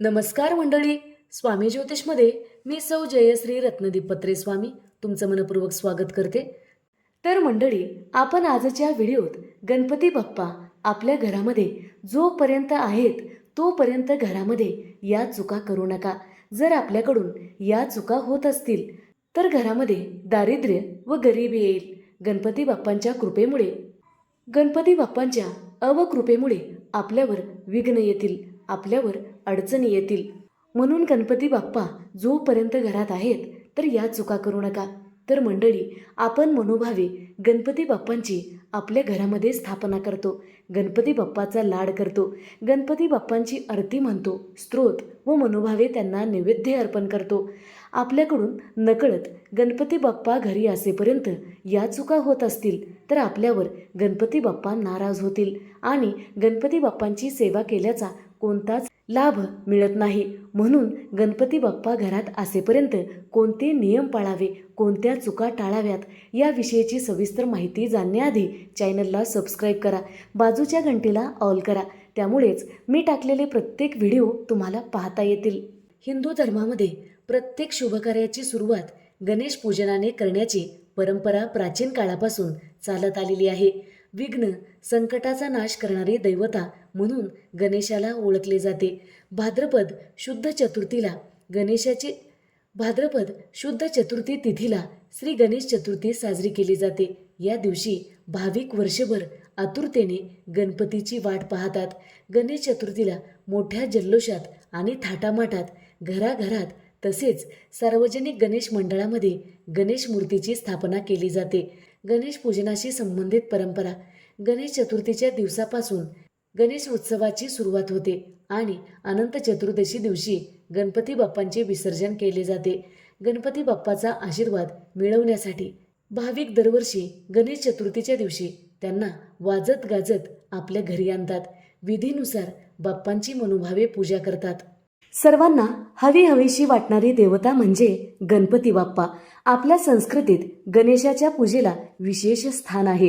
नमस्कार मंडळी स्वामी ज्योतिषमध्ये मी सौ जयश्री रत्नदीप पत्रे स्वामी तुमचं मनपूर्वक स्वागत करते. तर मंडळी आपण आजच्या व्हिडिओत गणपती बाप्पा आपल्या घरामध्ये जोपर्यंत आहेत तोपर्यंत घरामध्ये या चुका करू नका. जर आपल्याकडून या चुका होत असतील तर घरामध्ये दारिद्र्य व गरिबी येईल. गणपती बाप्पांच्या कृपेमुळे गणपती बाप्पांच्या अवकृपेमुळे आपल्यावर विघ्न येतील. आपल्यावर अडचणी येतील. म्हणून गणपती बाप्पा जोपर्यंत घरात आहेत तर या चुका करू नका. तर मंडळी आपण मनोभावे गणपती बाप्पांची आपल्या घरामध्ये स्थापना करतो. गणपती बाप्पाचा लाड करतो. गणपती बाप्पांची आरती म्हणतो. स्त्रोत व मनोभावे त्यांना नैवेद्य अर्पण करतो. आपल्याकडून नकळत गणपती बाप्पा घरी असेपर्यंत या चुका होत असतील तर आपल्यावर गणपती बाप्पा नाराज होतील आणि गणपती बाप्पांची सेवा केल्याचा कोणताच लाभ मिळत नाही. म्हणून गणपती बाप्पा घरात असेपर्यंत कोणते नियम पाळावे कोणत्या चुका टाळाव्यात याविषयीची सविस्तर माहिती जाणण्याआधी चॅनलला सबस्क्राईब करा बाजूच्या घंटीला ऑल करा. त्यामुळेच मी टाकलेले प्रत्येक व्हिडिओ तुम्हाला पाहता येतील. हिंदू धर्मामध्ये प्रत्येक शुभकार्याची सुरुवात गणेश पूजनाने करण्याची परंपरा प्राचीन काळापासून चालत आलेली आहे. विघ्न संकटाचा नाश करणारी दैवता म्हणून गणेशाला ओळखले जाते. भाद्रपद शुद्ध चतुर्थीला गणेशाची भाद्रपद शुद्ध चतुर्थी तिथीला श्री गणेश चतुर्थी साजरी केली जाते. या दिवशी भाविक वर्षभर आतुरतेने गणपतीची वाट पाहतात. गणेश चतुर्थीला मोठ्या जल्लोषात आणि थाटामाटात घराघरात तसेच सार्वजनिक गणेश मंडळामध्ये गणेश मूर्तीची स्थापना केली जाते. गणेश पूजनाशी संबंधित परंपरा. गणेश चतुर्थीच्या दिवसापासून गणेश उत्सवाची सुरुवात होते आणि अनंत चतुर्दशी दिवशी गणपती बाप्पांचे विसर्जन केले जाते. गणपती बाप्पाचा आशीर्वाद मिळवण्यासाठी भाविक दरवर्षी गणेश चतुर्थीच्या दिवशी त्यांना वाजत गाजत आपल्या घरी आणतात. विधीनुसार बाप्पांची मनोभावे पूजा करतात. सर्वांना हवी हवीशी वाटणारी देवता म्हणजे गणपती बाप्पा. आपल्या संस्कृतीत गणेशाच्या पूजेला विशेष स्थान आहे.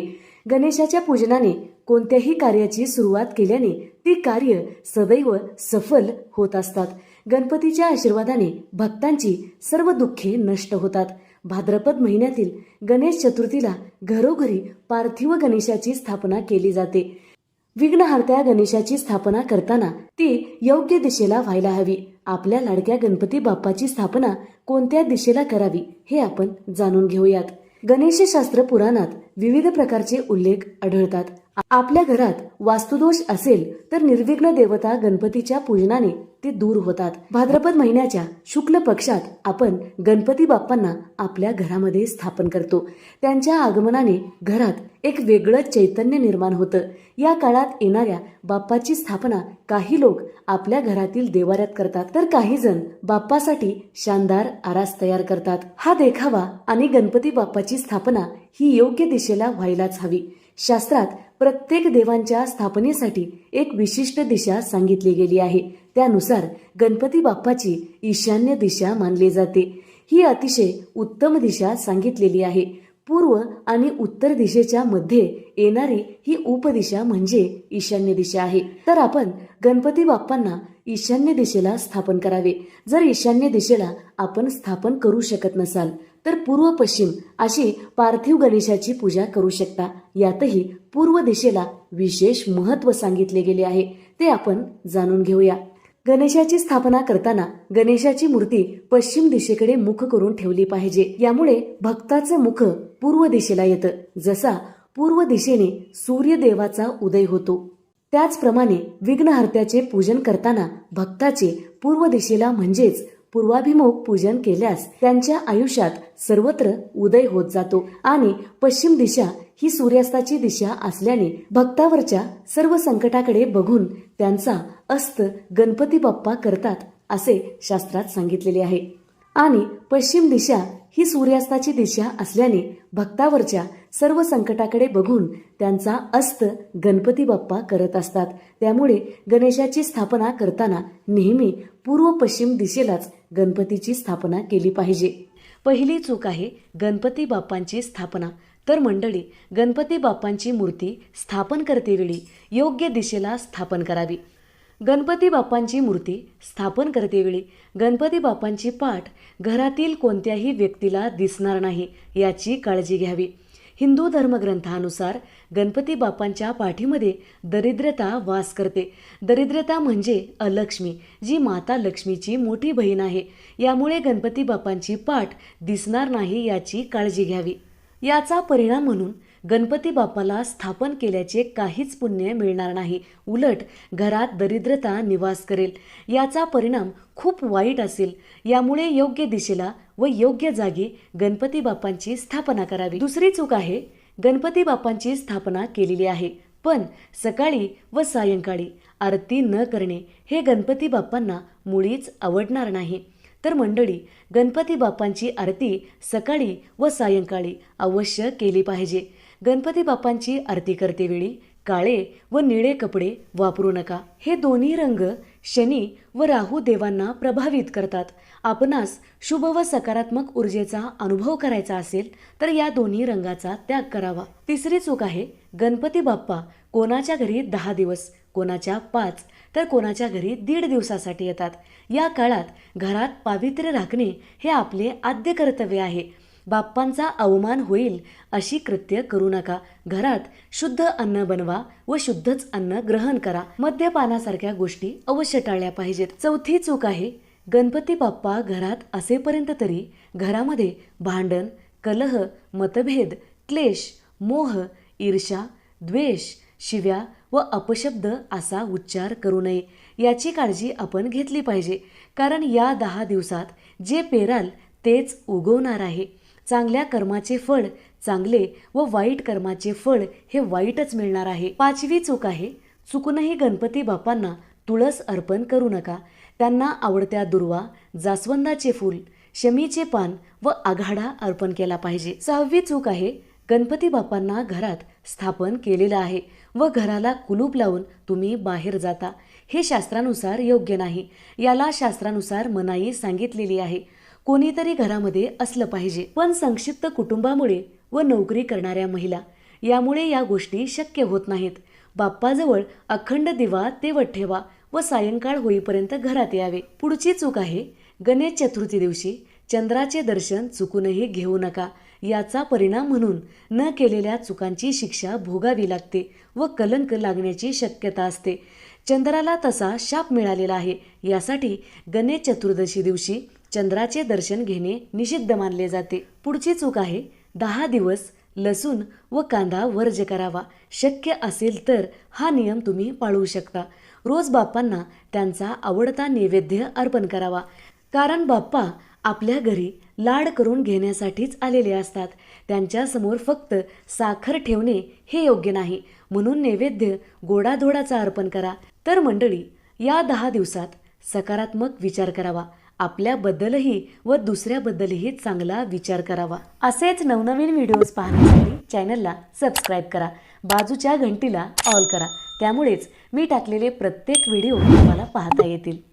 गणेशाच्या पूजनाने कोणत्याही कार्याची सुरुवात केल्याने ती कार्य सदैव सफल होत असतात. गणपतीच्या आशीर्वादाने भक्तांची सर्व दुःखे नष्ट होतात. भाद्रपद महिन्यातील गणेश चतुर्थीला घरोघरी पार्थिव गणेशाची स्थापना केली जाते. विघ्नहर्त्या गणेशाची स्थापना करताना ती योग्य दिशेला व्हायला हवी. आपल्या लाडक्या गणपती बाप्पाची स्थापना कोणत्या दिशेला करावी हे आपण जाणून घेऊयात. गणेशशास्त्र पुराणात विविध प्रकारचे उल्लेख आढळतात. आपल्या घरात वास्तुदोष असेल तर निर्विघ्न देवता गणपतीच्या पूजनाने ते दूर होतात. भाद्रपद महिन्याच्या शुक्ल पक्षात आपण गणपती बाप्पांना आपल्या घरामध्ये स्थापन करतो. त्यांच्या आगमनाने घरात एक वेगळं चैतन्य निर्माण होतं. या काळात येणाऱ्या बाप्पाची स्थापना काही लोक आपल्या घरातील देवाऱ्यात करतात. तर काही जण बाप्पासाठी शानदार आरास तयार करतात. हा देखावा आणि गणपती बाप्पाची स्थापना ही योग्य दिशेला व्हायलाच हवी. शास्त्रात प्रत्येक देवांच्या स्थापनेसाठी एक विशिष्ट दिशा सांगितली गेली आहे. त्यानुसार गणपती बाप्पाची ईशान्य दिशा मानली जाते. ही अतिशय उत्तम दिशा सांगितलेली आहे. पूर्व आणि उत्तर दिशेच्या मध्ये येणारी ही उपदिशा म्हणजे ईशान्य दिशा आहे. तर आपण गणपती बाप्पांना ईशान्य दिशेला स्थापन करावे. जर ईशान्य दिशेला आपण स्थापन करू शकत नसाल तर पूर्व पश्चिम अशी पार्थिव गणेशाची पूजा करू शकता. यातही पूर्व दिशेला विशेष महत्त्व सांगितले गेले आहे. ते आपण जाणून घेऊया. गणेशाची स्थापना करताना गणेशाची मूर्ती पश्चिम दिशेकडे मुख करून ठेवली पाहिजे. यामुळे भक्ताचं मुख पूर्व दिशेला येतं. जसा पूर्व दिशेने सूर्यदेवाचा उदय होतो. त्याचप्रमाणे विघ्नहर्त्याचे पूजन करताना भक्ताचे पूर्व दिशेला म्हणजेच पूर्वाभिमुख पूजन केल्यास त्यांच्या आयुष्यात सर्वत्र उदय होत जातो आणि पश्चिम दिशा ही सूर्यास्ताची दिशा असल्याने भक्तावरच्या सर्व संकटाकडे बघून त्यांचा अस्त गणपती बाप्पा करतात असे शास्त्रात सांगितलेले आहे. आणि पश्चिम दिशा ही सूर्यास्ताची दिशा असल्याने भक्तावरच्या सर्व संकटाकडे बघून त्यांचा अस्त गणपती बाप्पा करत असतात. त्यामुळे गणेशाची स्थापना करताना नेहमी पूर्व पश्चिम दिशेलाच गणपतीची स्थापना केली पाहिजे. पहिली चूक आहे गणपती बाप्पांची स्थापना. तर मंडळी गणपती बाप्पांची मूर्ती स्थापन करतेवेळी योग्य दिशेला स्थापन करावी. गणपती बाप्पांची मूर्ती स्थापन करतेवेळी गणपती बाप्पांची पाठ घरातील कोणत्याही व्यक्तीला दिसणार नाही याची काळजी घ्यावी. हिंदू धर्मग्रंथानुसार गणपती बाप्पांच्या पाठीमध्ये दरिद्रता वास करते. दरिद्रता म्हणजे अलक्ष्मी जी माता लक्ष्मीची मोठी बहीण आहे. यामुळे गणपती बाप्पांची पाठ दिसणार नाही याची काळजी घ्यावी. याचा परिणाम म्हणून गणपती बाप्पाला स्थापन केल्याचे काहीच पुण्य मिळणार नाही. उलट घरात दरिद्रता निवास करेल. याचा परिणाम खूप वाईट असेल. यामुळे योग्य दिशेला व योग्य जागी गणपती बाप्पांची स्थापना करावी. दुसरी चूक आहे गणपती बाप्पांची स्थापना केलेली आहे. पण सकाळी व सायंकाळी आरती न करणे हे गणपती बाप्पांना मुळीच आवडणार नाही. तर मंडळी गणपती बाप्पांची आरती सकाळी व सायंकाळी अवश्य केली पाहिजे. गणपती बाप्पांची आरती करतेवेळी काळे व निळे कपडे वापरू नका. हे दोन्ही रंग शनी व राहू देवांना प्रभावित करतात. आपणास शुभ व सकारात्मक ऊर्जेचा अनुभव करायचा असेल तर या दोन्ही रंगाचा त्याग करावा. तिसरी चूक आहे गणपती बाप्पा कोणाच्या घरी दहा दिवस कोणाच्या पाच तर कोणाच्या घरी दीड दिवसासाठी येतात. या काळात घरात पावित्र्य राखणे हे आपले आद्य कर्तव्य आहे. बाप्पांचा अवमान होईल अशी कृत्य करू नका. घरात शुद्ध अन्न बनवा व शुद्धच अन्न ग्रहण करा. मद्यपानासारख्या गोष्टी अवश्य टाळल्या पाहिजेत. चौथी चूक आहे गणपती बाप्पा घरात असेपर्यंत तरी घरामध्ये भांडण कलह मतभेद क्लेश मोह ईर्षा द्वेष शिव्या व अपशब्द असा उच्चार करू नये. याची काळजी आपण घेतली पाहिजे. कारण या दहा दिवसात जे पेराल तेच उगवणार आहे. चांगल्या कर्माचे फळ चांगले व वाईट कर्माचे फळ हे वाईटच मिळणार आहे. पाचवी चूक आहे चुकूनही गणपती बाप्पांना तुळस अर्पण करू नका. त्यांना आवडत्या दुर्वा जास्वंदाचे फूल शमीचे पान व आघाडा अर्पण केला पाहिजे. सहावी चूक आहे गणपती बाप्पांना घरात स्थापन केलेलं आहे. व घराला कुलूप लावून तुम्ही बाहेर जाता. हे शास्त्रानुसार योग्य नाही. याला शास्त्रानुसार मनाई सांगितलेली आहे. कोणीतरी घरामध्ये असलं पाहिजे. पण संक्षिप्त कुटुंबामुळे व नोकरी करणाऱ्या महिला यामुळे या गोष्टी शक्य होत नाहीत. बाप्पाजवळ अखंड दिवा तेवत ठेवा व सायंकाळ होईपर्यंत घरात यावे. पुढची चूक आहे गणेश चतुर्थी दिवशी चंद्राचे दर्शन चुकूनही घेऊ नका. याचा परिणाम म्हणून न केलेल्या चुकांची शिक्षा भोगावी लागते व कलंक लागण्याची शक्यता असते. चंद्राला तसा शाप मिळालेला आहे. यासाठी गणेश चतुर्दशी दिवशी चंद्राचे दर्शन घेणे निषिद्ध मानले जाते. पुढची चूक आहे दहा दिवस लसूण व कांदा वर्ज करावा. शक्य असेल तर हा नियम तुम्ही पाळू शकता. रोज बाप्पांना त्यांचा आवडता नैवेद्य अर्पण करावा. कारण बाप्पा आपल्या घरी लाड करून घेण्यासाठीच आलेले असतात. त्यांच्यासमोर फक्त साखर ठेवणे हे योग्य नाही. म्हणून नैवेद्य गोडाधोडाचा अर्पण करा. तर मंडळी या दहा दिवसात सकारात्मक विचार करावा. आपल्याबद्दलही व दुसऱ्याबद्दलही चांगला विचार करावा. असेच नवनवीन व्हिडिओज पाहण्यासाठी चॅनलला सबस्क्राईब करा. बाजूच्या घंटीला ऑल करा. त्यामुळेच मी टाकलेले प्रत्येक व्हिडिओ तुम्हाला पाहता येतील.